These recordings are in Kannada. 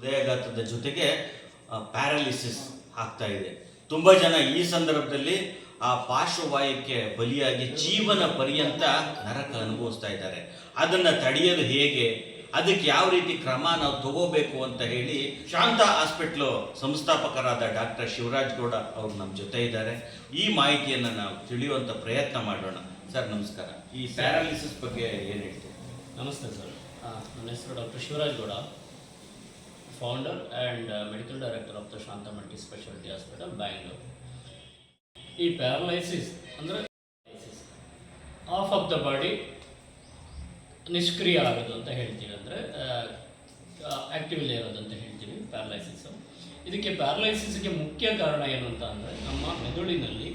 ಹೃದಯಾಘಾತದ ಜೊತೆಗೆ ಪ್ಯಾರಾಲಿಸಿಸ್ ಆಗ್ತಾ ಇದೆ. ತುಂಬ ಜನ ಈ ಸಂದರ್ಭದಲ್ಲಿ ಆ ಪಾರ್ಶ್ವವಾಯುಕ್ಕೆ ಬಲಿಯಾಗಿ ಜೀವನ ಪರ್ಯಂತ ನರಕ ಅನುಭವಿಸ್ತಾ ಇದ್ದಾರೆ. ಅದನ್ನು ತಡೆಯೋದು ಹೇಗೆ? ಅದಕ್ಕೆ ಯಾವ ರೀತಿ ಕ್ರಮ ನಾವು ತಗೋಬೇಕು ಅಂತ ಹೇಳಿ ಶಾಂತ ಹಾಸ್ಪಿಟ್ಲು ಸಂಸ್ಥಾಪಕರಾದ ಡಾಕ್ಟರ್ ಶಿವರಾಜ್ ಗೌಡ ಅವರು ನಮ್ಮ ಜೊತೆ ಇದ್ದಾರೆ. ಈ ಮಾಹಿತಿಯನ್ನು ನಾವು ತಿಳಿಯುವಂಥ ಪ್ರಯತ್ನ ಮಾಡೋಣ. ಸರ್, ನಮಸ್ಕಾರ. ಈ ಪ್ಯಾರಾಲಿಸಿಸ್ ಬಗ್ಗೆ ಏನು ಹೇಳ್ತೀವಿ ನಮಸ್ತೆ ಸರ್. ನನ್ನ ಹೆಸರು doctor Shivaraj Gowda. Founder and medical director of the Shanta multi speciality hospital Bangalore ಈ ಪ್ಯಾರಲೈಸಿಸ್ ಅಂದರೆ ಆಫ್ ಆಫ್ ದ ಬಾಡಿ ನಿಷ್ಕ್ರಿಯ ಆಗೋದು ಅಂತ ಹೇಳ್ತೀವಿ ಅಂದರೆ ಆ್ಯಕ್ಟಿವ್ಲಿ ಇರೋದು ಅಂತ ಹೇಳ್ತೀವಿ ಪ್ಯಾರಲೈಸಿಸು ಇದಕ್ಕೆ ಪ್ಯಾರಲೈಸಿಸ್ಗೆ ಮುಖ್ಯ ಕಾರಣ ಏನು ಅಂತ ಅಂದರೆ, ನಮ್ಮ ಮೆದುಳಿನಲ್ಲಿ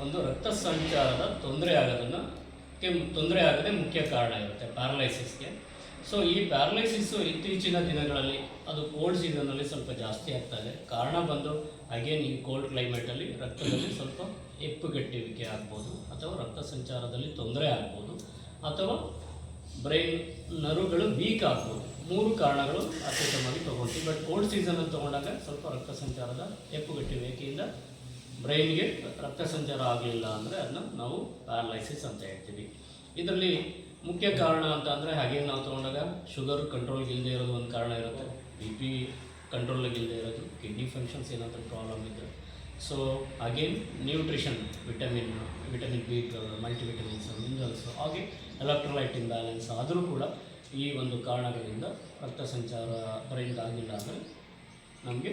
ಒಂದು ರಕ್ತ ಸಂಚಾರದ ತೊಂದರೆ ಆಗೋದನ್ನು ತೊಂದರೆ ಆಗದೆ ಮುಖ್ಯ ಕಾರಣ ಇರುತ್ತೆ ಪ್ಯಾರಲೈಸಿಸ್ಗೆ ಸೊ ಈ ಪ್ಯಾರಲೈಸಿಸ್ಸು ಇತ್ತೀಚಿನ ದಿನಗಳಲ್ಲಿ, ಅದು ಕೋಲ್ಡ್ ಸೀಸನಲ್ಲಿ ಸ್ವಲ್ಪ ಜಾಸ್ತಿ ಆಗ್ತಾ ಇದೆ. ಕಾರಣ ಬಂದು ಅಗೇನ್ ಈ ಕೋಲ್ಡ್ ಕ್ಲೈಮೇಟಲ್ಲಿ ರಕ್ತದಲ್ಲಿ ಸ್ವಲ್ಪ ಎಪ್ಪುಗಟ್ಟುವಿಕೆ ಆಗ್ಬೋದು, ಅಥವಾ ರಕ್ತ ಸಂಚಾರದಲ್ಲಿ ತೊಂದರೆ ಆಗ್ಬೋದು, ಅಥವಾ ಬ್ರೈನ್ ನರುಗಳು ವೀಕ್ ಆಗ್ಬೋದು. ಮೂರು ಕಾರಣಗಳು ಅತ್ಯುತ್ತಮವಾಗಿ ತೊಗೊಳ್ತೀವಿ ಬಟ್ ಕೋಲ್ಡ್ ಸೀಸನಲ್ಲಿ ತೊಗೊಂಡಾಗ ಸ್ವಲ್ಪ ರಕ್ತ ಸಂಚಾರದ ಎಪ್ಪುಗಟ್ಟುವಿಕೆಯಿಂದ ಬ್ರೈನ್ಗೆ ರಕ್ತ ಸಂಚಾರ ಆಗಲಿಲ್ಲ ಅಂದರೆ ಅದನ್ನ ನಾವು ಪ್ಯಾರಲೈಸಿಸ್ ಅಂತ ಹೇಳ್ತೀವಿ. ಇದರಲ್ಲಿ ಮುಖ್ಯ ಕಾರಣ ಅಂತ ಅಂದರೆ ಹಾಗೆ ನಾವು ತೊಗೊಂಡಾಗ ಶುಗರ್ ಕಂಟ್ರೋಲ್ಗೆ ಇಲ್ಲದೆ ಇರೋದು ಒಂದು ಕಾರಣ ಇರುತ್ತೆ. ಬಿ ಪಿ ಕಂಟ್ರೋಲ್ಗೆ ಇಲ್ಲದೆ ಇರೋದು ಕಿಡ್ನಿ ಫಂಕ್ಷನ್ಸ್ ಏನಾದರೂ ಪ್ರಾಬ್ಲಮ್ ಇದ್ದರೆ so again nutrition vitamin vitamin B multivitamins minerals ಹಾಗೆ ಎಲೆಕ್ಟ್ರೋಲೈಟ್ ಇಂಬ್ಯಾಲೆನ್ಸ್ ಆದರೂ ಕೂಡ ಈ ಒಂದು ಕಾರಣಗಳಿಂದ ರಕ್ತ ಸಂಚಾರ ಬ್ರೈನ್ಗೆ ಆಗಿಲ್ಲ ಅಂದರೆ ನಮಗೆ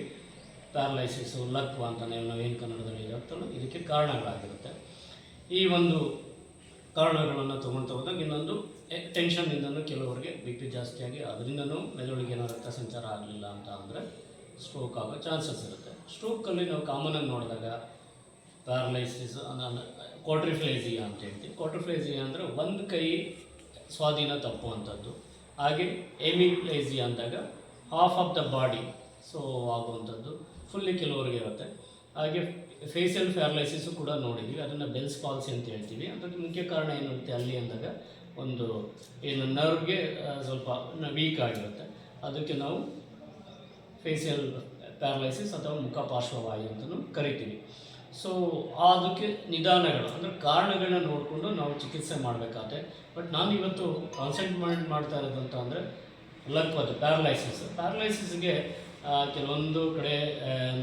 ಪ್ಯಾರಲೈಸಿಸು ಲಕ್ವ ಅಂತ ನಾವೇನು ಕನ್ನಡದಲ್ಲಿ ಇರುತ್ತಲ್ಲ ಇದಕ್ಕೆ ಕಾರಣಗಳಾಗಿರುತ್ತೆ. ಈ ಒಂದು ಕಾರಣಗಳನ್ನು ತೊಗೊಳ್ತಾ ಹೋದಾಗ ಇನ್ನೊಂದು ಟೆನ್ಷನ್ನಿಂದನೂ ಕೆಲವರಿಗೆ ಬಿ ಪಿ ಜಾಸ್ತಿಯಾಗಿ ಅದರಿಂದನೂ ಮೆದುಳಿಗೆ ಏನೋ ರಕ್ತ ಸಂಚಾರ ಆಗಲಿಲ್ಲ ಅಂತ ಅಂದರೆ ಸ್ಟ್ರೋಕ್ ಆಗೋ ಚಾನ್ಸಸ್ ಇರುತ್ತೆ. ಸ್ಟ್ರೋಕಲ್ಲಿ ನಾವು ಕಾಮನಾಗಿ ನೋಡಿದಾಗ ಪ್ಯಾರಲೈಸಿಸ್ ಕ್ವಾಟ್ರಿಫ್ಲೇಸಿಯಾ ಅಂತ ಹೇಳ್ತೀವಿ. ಕ್ವಾಟ್ರಿಫ್ಲೇಸಿಯಾ ಅಂದರೆ ಒಂದು ಕೈ ಸ್ವಾಧೀನ ತಪ್ಪುವಂಥದ್ದು. ಹಾಗೆ ಎಮಿಪ್ಲೇಸಿಯಾ ಅಂದಾಗ half of the body so ಆಗುವಂಥದ್ದು. ಫುಲ್ಲಿ ಕೆಲವರಿಗೆ ಇರುತ್ತೆ. ಹಾಗೆ ಫೇಸಿಯಲ್ ಪ್ಯಾರಲೈಸಿಸು ಕೂಡ ನೋಡಿದ್ದೀವಿ ಅದನ್ನು ಬೆಲ್ಸ್ ಪಾಲ್ಸಿ ಅಂತ ಹೇಳ್ತೀವಿ. ಅದಕ್ಕೆ ಮುಖ್ಯ ಕಾರಣ ಏನಿರುತ್ತೆ ಅಲ್ಲಿ ಅಂದಾಗ ಒಂದು ಏನು ನರ್ವ್ಗೆ ಸ್ವಲ್ಪ ವೀಕ್ ಆಗಿರುತ್ತೆ. ಅದಕ್ಕೆ ನಾವು ಫೇಸಿಯಲ್ ಪ್ಯಾರಲೈಸಿಸ್ ಅಥವಾ ಮುಖ ಪಾರ್ಶ್ವವಾಯು ಅಂತಲೂ ಕರಿತೀವಿ. ಸೊ ಅದಕ್ಕೆ ನಿಧಾನಗಳು, ಅಂದರೆ ಕಾರಣಗಳನ್ನ ನೋಡಿಕೊಂಡು ನಾವು ಚಿಕಿತ್ಸೆ ಮಾಡಬೇಕಾದ್ರೆ, ಬಟ್ ನಾನು ಇವತ್ತು ಕಾನ್ಸಂಟ್ರೇಟ್ ಮಾಡ್ತಾ ಇರೋದಂತ ಅಂದರೆ ಲಕ್ವದು ಪ್ಯಾರಲೈಸಿಸ್ ಪ್ಯಾರಲೈಸಿಸ್ಗೆ ಕೆಲವೊಂದು ಕಡೆ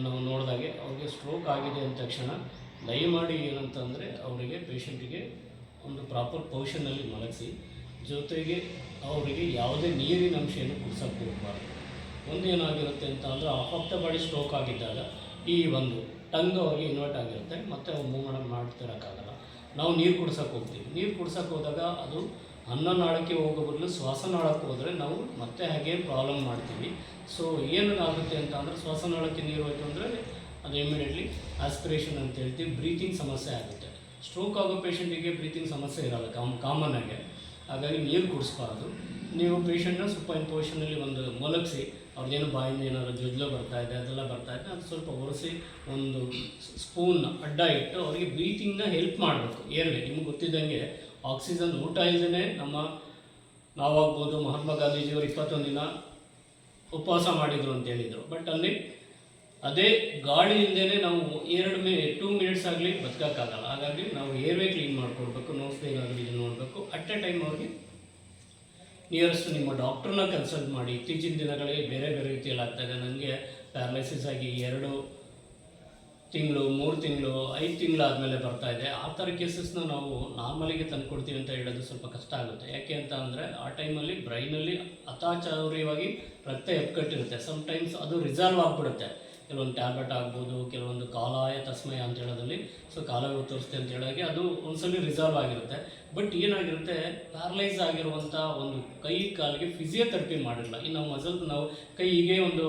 ನಾವು ನೋಡಿದಾಗೆ ಅವ್ರಿಗೆ ಸ್ಟ್ರೋಕ್ ಆಗಿದೆ ಅಂದ ತಕ್ಷಣ ದಯಮಾಡಿ ಏನಂತಂದರೆ ಅವರಿಗೆ ಪೇಷಂಟಿಗೆ ಒಂದು ಪ್ರಾಪರ್ ಪೊಸಿಷನಲ್ಲಿ ಮಲಗಿಸಿ, ಜೊತೆಗೆ ಅವರಿಗೆ ಯಾವುದೇ ನೀರಿನ ಅಂಶವನ್ನು ಕುಡಿಸೋಕ್ಕೆ ಹೋಗಬಾರ್ದು. ಒಂದು ಏನಾಗಿರುತ್ತೆ ಅಂತ ಅಂದರೆ ಆಫ್ ಬಾಡಿ ಸ್ಟ್ರೋಕ್ ಆಗಿದ್ದಾಗ ಈ ಒಂದು ಟಂಗ್ ಅವ್ರಿಗೆ ಇನ್ವರ್ಟ್ ಆಗಿರುತ್ತೆ, ಮತ್ತು ಅವ್ರು ಮೂವ್ ಮಾಡೋದು ಮಾಡ್ತಿರೋಕ್ಕಾಗಲ್ಲ. ನಾವು ನೀರು ಕುಡ್ಸೋಕೆ ಹೋಗ್ತೀವಿ. ನೀರು ಕುಡ್ಸೋಕೆ ಹೋದಾಗ ಅದು ಅನ್ನನಾಳಕ್ಕೆ ಹೋಗೋ ಬದಲು ಶ್ವಾಸನಾಳಕ್ಕೆ ಹೋದರೆ ನಾವು ಮತ್ತೆ ಹಾಗೆ ಪ್ರಾಬ್ಲಮ್ ಮಾಡ್ತೀವಿ. ಸೊ ಏನು ಆಗುತ್ತೆ ಅಂತ ಅಂದರೆ ಶ್ವಾಸನಾಳಕ್ಕೆ ನೀರು ಹೋಯ್ತು ಅಂದರೆ ಅದು ಇಮಿಡಿಯೇಟ್ಲಿ ಆಸ್ಪಿರೇಷನ್ ಅಂತ ಹೇಳ್ತೀವಿ ಬ್ರೀತಿಂಗ್ ಸಮಸ್ಯೆ ಆಗುತ್ತೆ. ಸ್ಟ್ರೋಕ್ ಆಗೋ ಪೇಷಂಟಿಗೆ ಬ್ರೀತಿಂಗ್ ಸಮಸ್ಯೆ ಇರಲ್ಲ ಕಾಮ್ ಕಾಮನ್ ಆಗಿ. ಹಾಗಾಗಿ ನೀರು ಕುಡಿಸ್ಬಾರ್ದು. ನೀವು ಪೇಷಂಟ್ನ ಸ್ವಲ್ಪ ಇಂಪೋಷನಲ್ಲಿ ಒಂದು ಮಲಗಿಸಿ ಅವ್ರದ್ದೇನು ಬಾಯಿಂದ ಏನಾದ್ರು ಜೊಜ್ಲೋ ಬರ್ತಾ ಇದೆ, ಅದೆಲ್ಲ ಬರ್ತಾ ಇದೆ, ಅದು ಸ್ವಲ್ಪ ಒರೆಸಿ ಒಂದು ಸ್ಪೂನ್ ಅಡ್ಡ ಇಟ್ಟು ಅವರಿಗೆ ಬ್ರೀತಿಂಗ್ನ ಹೆಲ್ಪ್ ಮಾಡಬೇಕು. ಏರ್ವೆ, ನಿಮ್ಗೆ ಗೊತ್ತಿದ್ದಂಗೆ ಆಕ್ಸಿಜನ್ ಊಟ ಇಲ್ಲದೇ ನಮ್ಮ ನಾವಾಗ್ಬೋದು ಮಹಾತ್ಮ ಗಾಂಧೀಜಿಯವರು ಇಪ್ಪತ್ತೊಂದು ದಿನ ಉಪವಾಸ ಮಾಡಿದರು ಅಂತ ಹೇಳಿದರು. ಬಟ್ ಅಲ್ಲಿ ಅದೇ ಗಾಳಿ ಇಲ್ಲದೇ ನಾವು ಎರಡು ಮಿ, ಟೂ ಮಿನಿಟ್ಸ್ ಆಗಲಿ ಬದುಕೋಕ್ಕಾಗಲ್ಲ. ಹಾಗಾಗಿ ನಾವು ಏರ್ವೇ ಕ್ಲೀನ್ ಮಾಡ್ಕೊಡ್ಬೇಕು, ನೋಸ್ ಏನಾದರೂ ಇದು ನೋಡಬೇಕು. ಅಟ್ ಎ ಟೈಮ್ ಅವ್ರಿಗೆ ನಿಯರೆಸ್ಟ್ ನಿಮ್ಮ ಡಾಕ್ಟ್ರನ್ನ ಕನ್ಸಲ್ಟ್ ಮಾಡಿ. ಇತ್ತೀಚಿನ ದಿನಗಳಲ್ಲಿ ಬೇರೆ ಬೇರೆ ರೀತಿಯಲ್ಲಿ ಇದೆ. ನನಗೆ ಪ್ಯಾರಲೈಸಿಸ್ ಆಗಿ ಎರಡು ತಿಂಗಳು, ಮೂರು ತಿಂಗಳು, ಐದು ತಿಂಗಳು ಆದಮೇಲೆ ಬರ್ತಾ ಇದೆ. ಆ ಥರ ಕೇಸಸ್ನ ನಾವು ನಾರ್ಮಲಿಗೆ ತಂದು ಕೊಡ್ತೀವಿ ಅಂತ ಹೇಳೋದು ಸ್ವಲ್ಪ ಕಷ್ಟ ಆಗುತ್ತೆ. ಯಾಕೆ ಅಂತ ಅಂದರೆ, ಆ ಟೈಮಲ್ಲಿ ಬ್ರೈನಲ್ಲಿ ಅತಾಚಾರ್ಯವಾಗಿ ರಕ್ತ ಎಪ್ಕಟ್ಟಿರುತ್ತೆ. ಸಮ್ಟೈಮ್ಸ್ ಅದು ರಿಸಾಲ್ವ್ ಆಗಿಬಿಡುತ್ತೆ. ಕೆಲವೊಂದು ಟ್ಯಾಬ್ಲೆಟ್ ಆಗ್ಬೋದು, ಕೆಲವೊಂದು ಕಾಲಾಯ ತಸ್ಮಯ ಅಂತ ಹೇಳೋದಲ್ಲಿ ಸೊ ಕಾಲವೇ ತೋರಿಸ್ತೆ ಅಂತ ಹೇಳೋಕ್ಕೆ ಅದು ಒಂದ್ಸಲ ರಿಸಾಲ್ವ್ ಆಗಿರುತ್ತೆ. ಬಟ್ ಏನಾಗಿರುತ್ತೆ ಪ್ಯಾರಲೈಸ್ ಆಗಿರುವಂಥ ಒಂದು ಕೈ ಕಾಲಿಗೆ ಫಿಸಿಯೋಥೆರಪಿ ಮಾಡಿರಲ್ಲ ಇನ್ನು ನಾವು ಮಸಲ್ ನಾವು ಕೈ ಹೀಗೆ ಒಂದು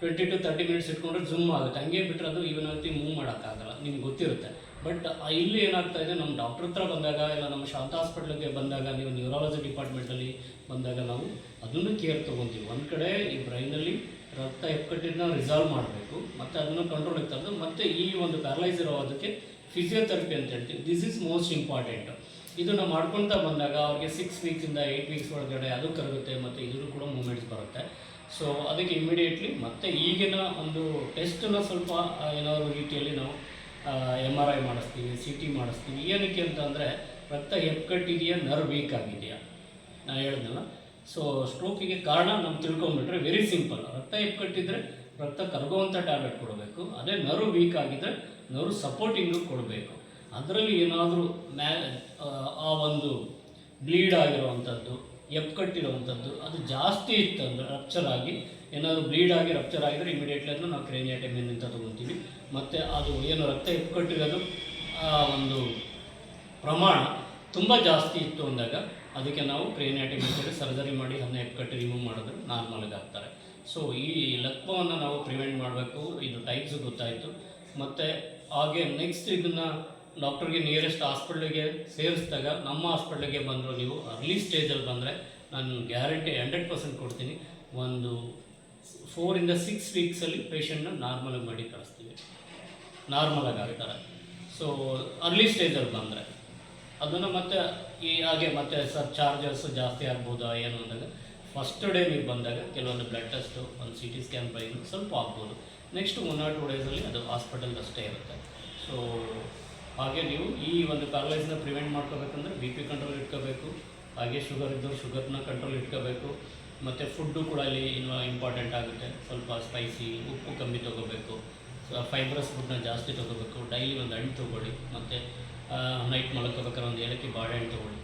ಟ್ವೆಂಟಿ ಟು ತರ್ಟಿ ಮಿನಿಟ್ಸ್ ಇಟ್ಕೊಂಡ್ರೆ ಜುಮ್ ಆಗುತ್ತೆ. ಹಂಗೆ ಬಿಟ್ಟರೆ ಅದು ಇವನ್ ರೀತಿ ಮೂವ್ ಮಾಡೋಕ್ಕಾಗಲ್ಲ. ನಿಮ್ಗೆ ಗೊತ್ತಿರುತ್ತೆ. ಬಟ್ ಇಲ್ಲಿ ಏನಾಗ್ತಾ ಇದೆ, ನಮ್ಮ ಡಾಕ್ಟ್ರ್ ಹತ್ರ ಬಂದಾಗ ಇಲ್ಲ ನಮ್ಮ ಶಾಂತ ಹಾಸ್ಪಿಟ್ಲಿಗೆ ಬಂದಾಗ, ನೀವು ನ್ಯೂರಾಲಜಿ ಡಿಪಾರ್ಟ್ಮೆಂಟಲ್ಲಿ ಬಂದಾಗ ನಾವು ಅದನ್ನು ಕೇರ್ ತೊಗೊತೀವಿ. ಒಂದು ಕಡೆ ಈ ಬ್ರೈನಲ್ಲಿ ರಕ್ತ ಎಕ್ಕಟ್ಟಿನ ರಿಸಾಲ್ವ್ ಮಾಡಬೇಕು. ಮತ್ತು ಅದನ್ನು ಕಂಟ್ರೋಲಿಗೆ ತಂದು ಮತ್ತು ಈ ಒಂದು ಪ್ಯಾರಲೈಸ್ ಇರೋದಕ್ಕೆ ಫಿಸಿಯೋಥೆರಪಿ ಅಂತ ಹೇಳ್ತೀವಿ. ದಿಸ್ ಈಸ್ ಮೋಸ್ಟ್ ಇಂಪಾರ್ಟೆಂಟ್ ಇದನ್ನು ಮಾಡ್ಕೊಳ್ತಾ ಬಂದಾಗ ಅವ್ರಿಗೆ ಸಿಕ್ಸ್ ವೀಕ್ಸಿಂದ ಏಯ್ಟ್ ವೀಕ್ಸ್ ಒಳಗಡೆ ಅದು ಕರಗುತ್ತೆ ಮತ್ತು ಇದೂ ಕೂಡ ಮೂಮೆಂಟ್ಸ್ ಬರುತ್ತೆ. ಸೊ ಅದಕ್ಕೆ ಇಮಿಡಿಯೇಟ್ಲಿ ಮತ್ತೆ ಈಗಿನ ಒಂದು ಟೆಸ್ಟನ್ನ ಸ್ವಲ್ಪ ಏನಾದರೂ ರೀತಿಯಲ್ಲಿ ನಾವು ಎಂ ಆರ್ ಐ ಮಾಡಿಸ್ತೀವಿ ಸಿ ಟಿ ಮಾಡಿಸ್ತೀವಿ. ಏನಕ್ಕೆ ಅಂತಂದರೆ ರಕ್ತ ಹೆಪ್ಪುಕಟ್ಟಿದೆಯಾ ನರ್ ವೀಕ್ ಆಗಿದೆಯಾ? ನಾನು ಹೇಳಿದ್ನಲ್ಲ? ಸೊ ಸ್ಟ್ರೋಕಿಗೆ ಕಾರಣ ನಾವು ತಿಳ್ಕೊಂಬಿಟ್ರೆ ವೆರಿ ಸಿಂಪಲ್ ರಕ್ತ ಹೆಪ್ಪುಕಟ್ಟಿದ್ರೆ ರಕ್ತ ಕರಗುವಂಥ ಟ್ಯಾಬ್ಲೆಟ್ ಕೊಡಬೇಕು. ಅದೇ ನರು ವೀಕ್ ಆಗಿದ್ರೆ ನರು ಸಪೋರ್ಟಿಂಗ್ ಕೊಡಬೇಕು. ಅದರಲ್ಲಿ ಏನಾದರೂ ಮ್ಯಾ ಆ, ಒಂದು ಬ್ಲೀಡ್ ಆಗಿರುವಂಥದ್ದು ಎಪ್ಪುಕಟ್ಟಿರುವಂಥದ್ದು ಅದು ಜಾಸ್ತಿ ಇತ್ತು ಅಂದರೆ ರಪ್ಚರ್ ಆಗಿ ಏನಾದರೂ ಬ್ಲೀಡ್ ಆಗಿ ರಪ್ಚರ್ ಆಗಿದ್ರೆ ಇಮಿಡಿಯೇಟ್ಲಿ ಅದನ್ನು ನಾವು ಕ್ರೇನಿಯಾಟಮಿನ್ ಅಂತ ತೊಗೊತೀವಿ. ಮತ್ತು ಅದು ಏನು ರಕ್ತ ಎಪ್ಪುಕಟ್ಟಿರೋದು ಆ ಒಂದು ಪ್ರಮಾಣ ತುಂಬ ಜಾಸ್ತಿ ಇತ್ತು ಅಂದಾಗ ಅದಕ್ಕೆ ನಾವು ಕ್ರೇನಿಯಾಟಿಕ್ ಸರ್ಜರಿ ಮಾಡಿ ಅದನ್ನ ಕಟ್ಟಿ ರಿಮೂವ್ ಮಾಡಿದ್ರೆ ನಾರ್ಮಲ್ಗೆ ಆಗ್ತಾರೆ ಸೊ ಈ ಲಕ್ವವನ್ನು ನಾವು ಪ್ರಿವೆಂಟ್ ಮಾಡಬೇಕು, ಇದು ಟೈಪ್ಸ್ ಗೊತ್ತಾಯಿತು. ಮತ್ತು ಹಾಗೆ ನೆಕ್ಸ್ಟ್ ಇದನ್ನು ಡಾಕ್ಟರ್ಗೆ ನಿಯರೆಸ್ಟ್ ಹಾಸ್ಪಿಟ್ಲಿಗೆ ಸೇರಿಸಿದಾಗ ನಮ್ಮ ಹಾಸ್ಪಿಟ್ಲಿಗೆ ಬಂದರೂ ನೀವು ಅರ್ಲಿ ಸ್ಟೇಜಲ್ಲಿ ಬಂದರೆ ನಾನು ಗ್ಯಾರಂಟಿ ಹಂಡ್ರೆಡ್ ಪರ್ಸೆಂಟ್ ಕೊಡ್ತೀನಿ. ಒಂದು ಫೋರಿಂದ ಸಿಕ್ಸ್ ವೀಕ್ಸಲ್ಲಿ ಪೇಷಂಟ್ನ ನಾರ್ಮಲಾಗಿ ಮಾಡಿ ಕಳಿಸ್ತೀವಿ. ನಾರ್ಮಲಾಗಿ ಆಗ್ತಾರೆ ಸೊ ಅರ್ಲಿ ಸ್ಟೇಜಲ್ಲಿ ಬಂದರೆ. ಅದನ್ನು ಮತ್ತೆ ಈ ಹಾಗೆ ಮತ್ತೆ ಸರ್ ಚಾರ್ಜಸ್ ಜಾಸ್ತಿ ಆಗ್ಬೋದಾ ಏನು ಅಂದಾಗ ಫಸ್ಟ್ ಡೇ ನೀವು ಬಂದಾಗ ಕೆಲವೊಂದು ಬ್ಲಡ್ ಟೆಸ್ಟು ಒಂದು ಸಿ ಟಿ ಸ್ಕ್ಯಾನ್ ಬೈನು ಸ್ವಲ್ಪ ಆಗ್ಬೋದು. ನೆಕ್ಸ್ಟ್ ಒನ್ ಆರ್ ಟು ಡೇಸಲ್ಲಿ ಅದು ಹಾಸ್ಪಿಟಲ್ ಅಷ್ಟೇ ಇರುತ್ತೆ. ಸೊ ಹಾಗೆ ನೀವು ಈ ಒಂದು ಪ್ಯಾರಲೈಸ್ನ ಪ್ರಿವೆಂಟ್ ಮಾಡ್ಕೋಬೇಕಂದ್ರೆ ಬಿ ಪಿ ಕಂಟ್ರೋಲ್ ಇಟ್ಕೋಬೇಕು, ಹಾಗೆ ಶುಗರ್ ಇದ್ದವ್ರು ಶುಗರ್ನ ಕಂಟ್ರೋಲ್ ಇಟ್ಕೋಬೇಕು, ಮತ್ತು ಫುಡ್ಡು ಕೂಡ ಅಲ್ಲಿ ಇನ್ನು ಇಂಪಾರ್ಟೆಂಟ್ ಆಗುತ್ತೆ. ಸ್ವಲ್ಪ ಸ್ಪೈಸಿ ಉಪ್ಪು ಕಮ್ಮಿ ತೊಗೋಬೇಕು. ಫೈಬ್ರಸ್ ಫುಡ್ನ ಜಾಸ್ತಿ ತೊಗೋಬೇಕು, ಡೈಲಿ ಒಂದು ಹಣ್ಣು ತೊಗೊಳ್ಳಿ, ಮತ್ತು ನೈಟ್ ಮಲ್ಕೋಬೇಕಾದ್ರೆ ಒಂದು ಏಲಕ್ಕಿ ಬಾಳೆಹಣ್ಣು ತೊಗೊಳ್ಳಿ.